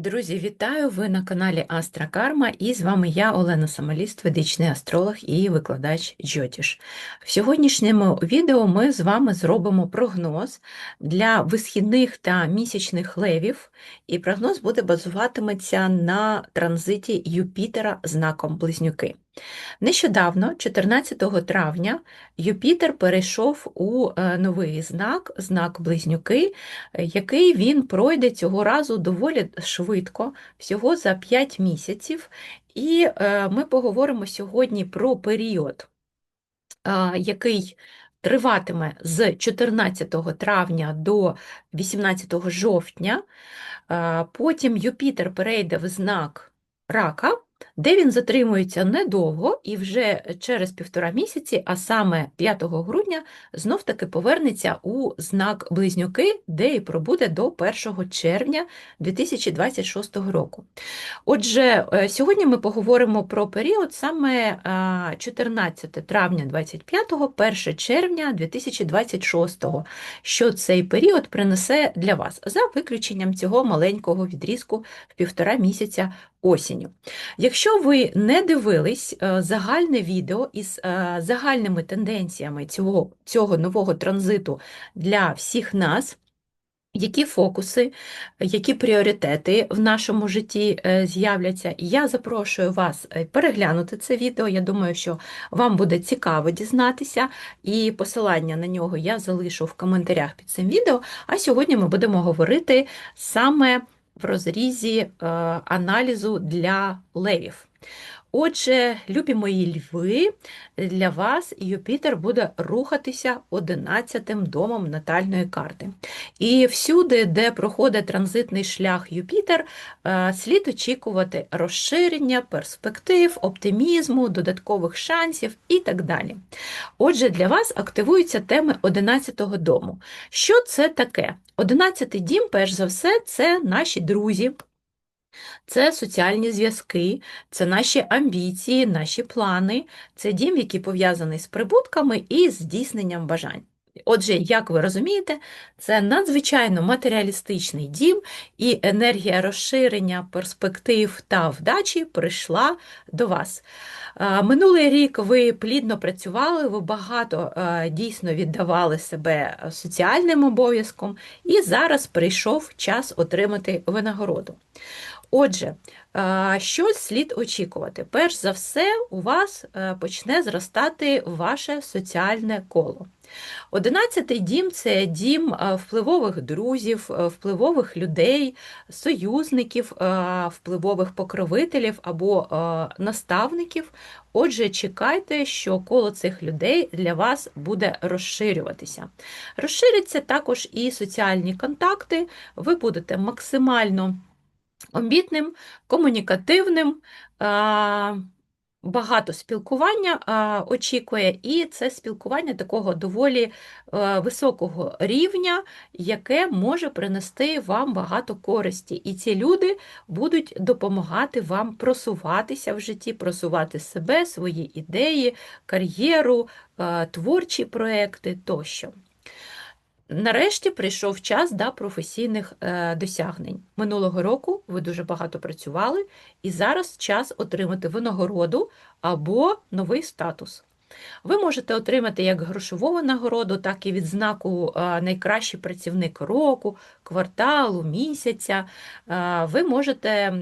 Друзі, вітаю! Ви на каналі Астра і з вами я, Олена Самоліст, ведичний астролог і викладач Джотіш. В сьогоднішньому відео ми з вами зробимо прогноз для висхідних та місячних левів, і прогноз буде базуватиметься на транзиті Юпітера знаком Близнюки. Нещодавно, 14 травня, Юпітер перейшов у е, новий знак, знак Близнюки, е, який він пройде цього разу доволі швидко, всього за 5 місяців. І е, ми поговоримо сьогодні про період, який триватиме з 14 травня до 18 жовтня. Потім Юпітер перейде в знак рака де він затримується недовго і вже через півтора місяці, а саме 5 грудня, знов таки повернеться у знак Близнюки, де і пробуде до 1 червня 2026 року. Отже, е, сьогодні ми поговоримо про період саме 14 травня 25, 1 червня 2026, що цей період принесе для вас за виключенням цього маленького відрізку в півтора місяця осінню. Якщо ви не дивились е, загальне відео із е, загальними тенденціями цього, цього нового транзиту для всіх нас, які фокуси, які пріоритети в нашому житті е, з'являться, я запрошую вас переглянути це відео. Я думаю, що вам буде цікаво дізнатися, і посилання на нього я залишу в коментарях під цим відео. А сьогодні ми будемо говорити саме в розрізі е, аналізу для левів. Отже, любі мої льви, для вас Юпітер буде рухатися 11-тим домом натальної карти. І всюди, де проходить транзитний шлях Юпітер, е, слід очікувати розширення, перспектив, оптимізму, додаткових шансів і так далі. Отже, для вас активуються теми 11-го дому. Що це таке? 11-й дім, перш за все, це наші друзі. Це соціальні зв'язки, це наші амбіції, наші плани, це дім, який пов'язаний з прибутками і здійсненням бажань. Отже, як ви розумієте, це надзвичайно матеріалістичний дім, і енергія розширення, перспектив та вдачі прийшла до вас. Минулий рік ви плідно працювали, ви багато дійсно віддавали себе соціальним обов'язком, і зараз прийшов час отримати винагороду. Отже, що слід очікувати? Перш за все, у вас е, почне зростати ваше соціальне коло. Одинадцятий дім це дім е, впливових друзів, е, впливових людей, союзників, впливових покровителів або наставників. Отже, чекайте, що коло цих людей для вас буде розширюватися. Розширяться також і соціальні контакти, ви будете максимально амбітним, комунікативним, багато спілкування очікує, і це спілкування такого доволі високого рівня, яке може принести вам багато користі. І ці люди будуть допомагати вам просуватися в житті, просувати себе, свої ідеї, кар'єру, творчі проекти тощо. Нарешті прийшов час до професійних е, досягнень. Минулого року ви дуже багато працювали, і зараз час отримати винагороду або новий статус. Ви можете отримати як грошову нагороду, так і відзнаку найкращий працівник року, кварталу, місяця. Ви можете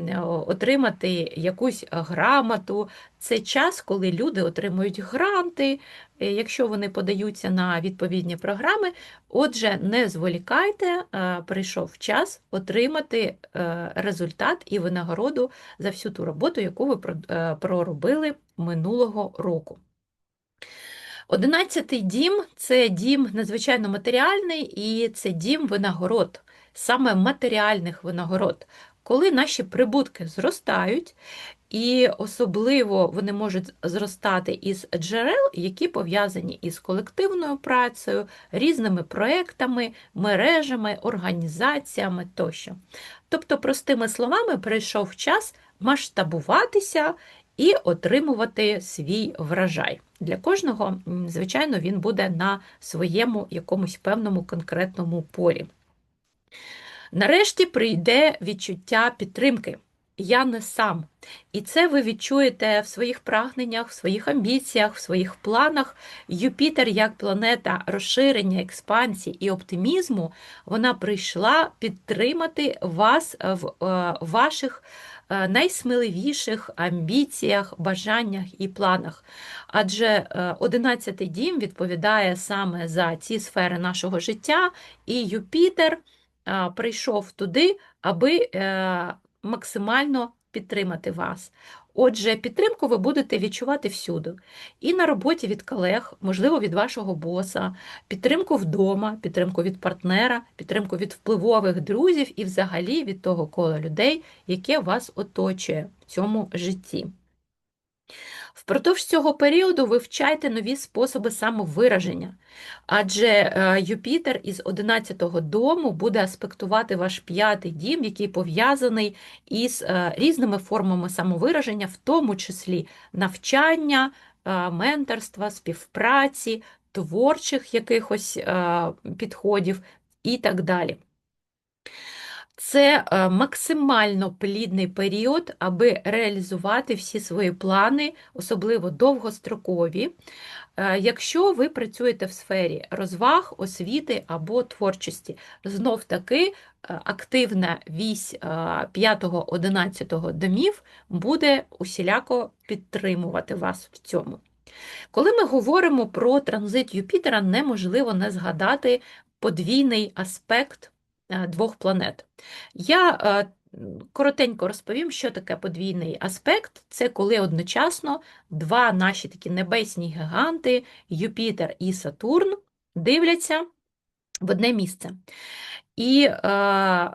отримати якусь грамоту. Це час, коли люди отримують гранти, е, якщо вони подаються на відповідні програми. Отже, не зволікайте, прийшов час отримати е, результат і винагороду за всю ту роботу, яку ви е, проробили минулого року. Одинадцятий дім це дім надзвичайно матеріальний і це дім винагород, саме матеріальних винагород. Коли наші прибутки зростають, і особливо вони можуть зростати із джерел, які пов'язані із колективною працею, різними проектами, мережами, організаціями тощо. Тобто, простими словами, прийшов час масштабуватися і отримувати свій врожай. Для кожного, звичайно, він буде на своєму якомусь певному конкретному полі. Нарешті прийде відчуття підтримки. Я не сам. І це ви відчуєте в своїх прагненнях, в своїх амбіціях, в своїх планах. Юпітер, як планета розширення, експансії і оптимізму, вона прийшла підтримати вас в е, ваших е, найсміливіших амбіціях, бажаннях і планах. Адже 11-й дім відповідає саме за ці сфери нашого життя, і Юпітер прийшов туди, аби е, максимально підтримати вас. Отже, підтримку ви будете відчувати всюди. І на роботі від колег, можливо, від вашого боса, підтримку вдома, підтримку від партнера, підтримку від впливових друзів і взагалі від того кола людей, яке вас оточує в цьому житті. Впродовж цього періоду вивчайте нові способи самовираження, адже е, Юпітер із 11-го дому буде аспектувати ваш п'ятий дім, який пов'язаний із е, різними формами самовираження, в тому числі навчання, е, менторства, співпраці, творчих якихось підходів і так далі. Це е, максимально плідний період, аби реалізувати всі свої плани, особливо довгострокові. Е, якщо ви працюєте в сфері розваг, освіти або творчості, знов таки е, активна вісь 5-11 домів буде усіляко підтримувати вас в цьому. Коли ми говоримо про транзит Юпітера, неможливо не згадати подвійний аспект. Е, двох планет. Я е, коротенько розповім, що таке подвійний аспект. Це коли одночасно два наші такі небесні гіганти, Юпітер і Сатурн, дивляться в одне місце. І е,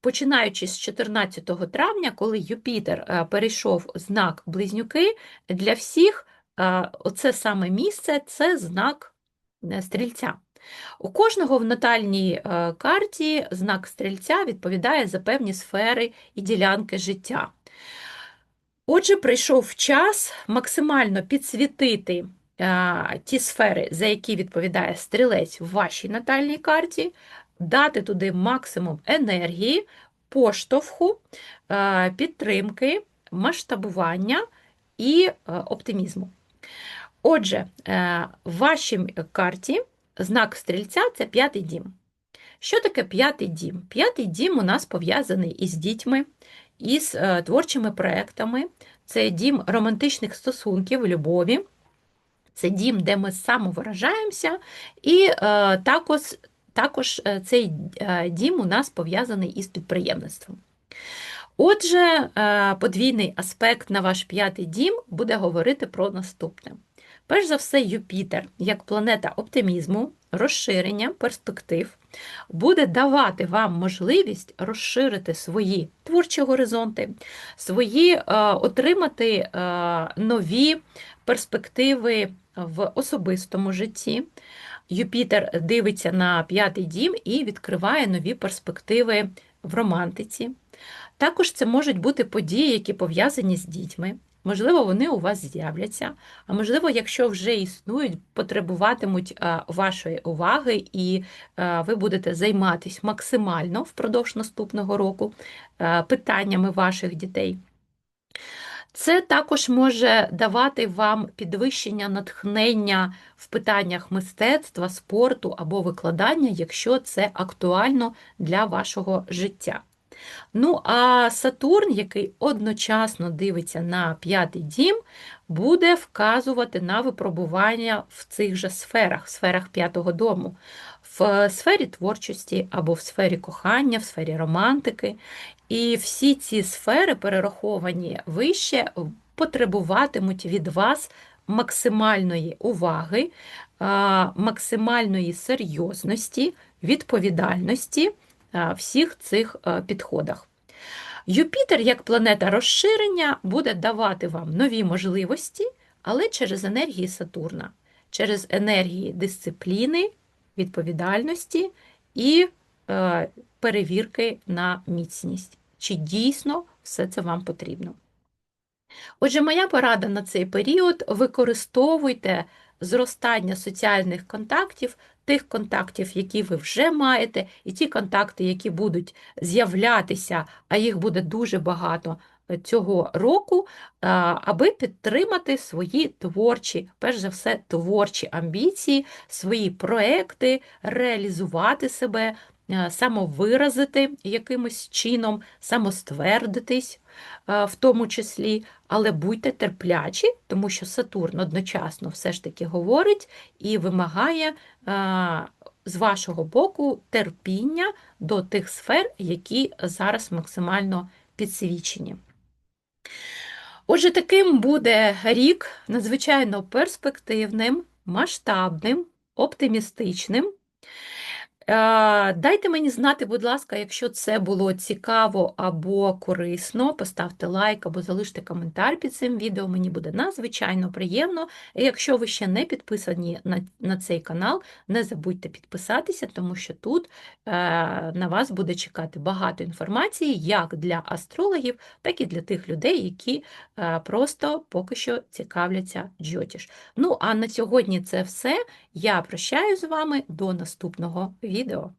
Починаючи з 14 травня, коли Юпітер перейшов знак Близнюки, для всіх оце саме місце це знак стрільця. У кожного в натальній е, карті знак стрільця відповідає за певні сфери і ділянки життя. Отже, прийшов час максимально підсвітити е, ті сфери, за які відповідає стрілець в вашій натальній карті, дати туди максимум енергії, поштовху, е, підтримки, масштабування і оптимізму. Отже, в вашій карті знак стрільця це п'ятий дім. Що таке п'ятий дім? П'ятий дім у нас пов'язаний із дітьми, із е, творчими проектами, це дім романтичних стосунків, любові, це дім, де ми самовиражаємося, і е, також також е, цей дім у нас пов'язаний із підприємництвом. Отже, подвійний аспект на ваш п'ятий дім буде говорити про наступне. Перш за все, Юпітер, як планета оптимізму, розширення, перспектив, буде давати вам можливість розширити свої творчі горизонти, свої е, отримати е, нові перспективи в особистому житті. Юпітер дивиться на п'ятий дім і відкриває нові перспективи в романтиці. Також це можуть бути події, які пов'язані з дітьми. Можливо, вони у вас з'являться, а можливо, якщо вже існують, потребуватимуть вашої уваги, і ви будете займатися максимально впродовж наступного року питаннями ваших дітей. Це також може давати вам підвищення натхнення в питаннях мистецтва, спорту або викладання, якщо це актуально для вашого життя. Ну, а Сатурн, який одночасно дивиться на п'ятий дім, буде вказувати на випробування в цих же сферах, в сферах п'ятого дому, в сфері творчості або в сфері кохання, в сфері романтики. І всі ці сфери, перераховані вище, потребуватимуть від вас максимальної уваги, максимальної серйозності, відповідальності всіх цих підходах. Юпітер, як планета розширення, буде давати вам нові можливості, але через енергії Сатурна, через енергії дисципліни, відповідальності і е, перевірки на міцність. Чи дійсно все це вам потрібно? Отже, моя порада на цей період: використовуйте зростання соціальних контактів тих контактів, які ви вже маєте, і ті контакти, які будуть з'являтися, а їх буде дуже багато е, цього року, аби підтримати свої творчі, перш за все, творчі амбіції, свої проекти, реалізувати себе, самовиразити якимось чином, самоствердитись е, в тому числі, але будьте терплячі, тому що Сатурн одночасно все ж таки говорить і вимагає е, з вашого боку терпіння до тих сфер, які зараз максимально підсвічені. Отже, таким буде рік надзвичайно перспективним, масштабним, оптимістичним. Е, Дайте мені знати, будь ласка, якщо це було цікаво або корисно, поставте лайк або залиште коментар під цим відео, мені буде надзвичайно приємно. І якщо ви ще не підписані на, на цей канал, не забудьте підписатися, тому що тут е, на вас буде чекати багато інформації як для астрологів, так і для тих людей, які е, просто поки що цікавляться Джотіш. Ну, а на сьогодні це все. Я прощаюсь з вами до наступного відео.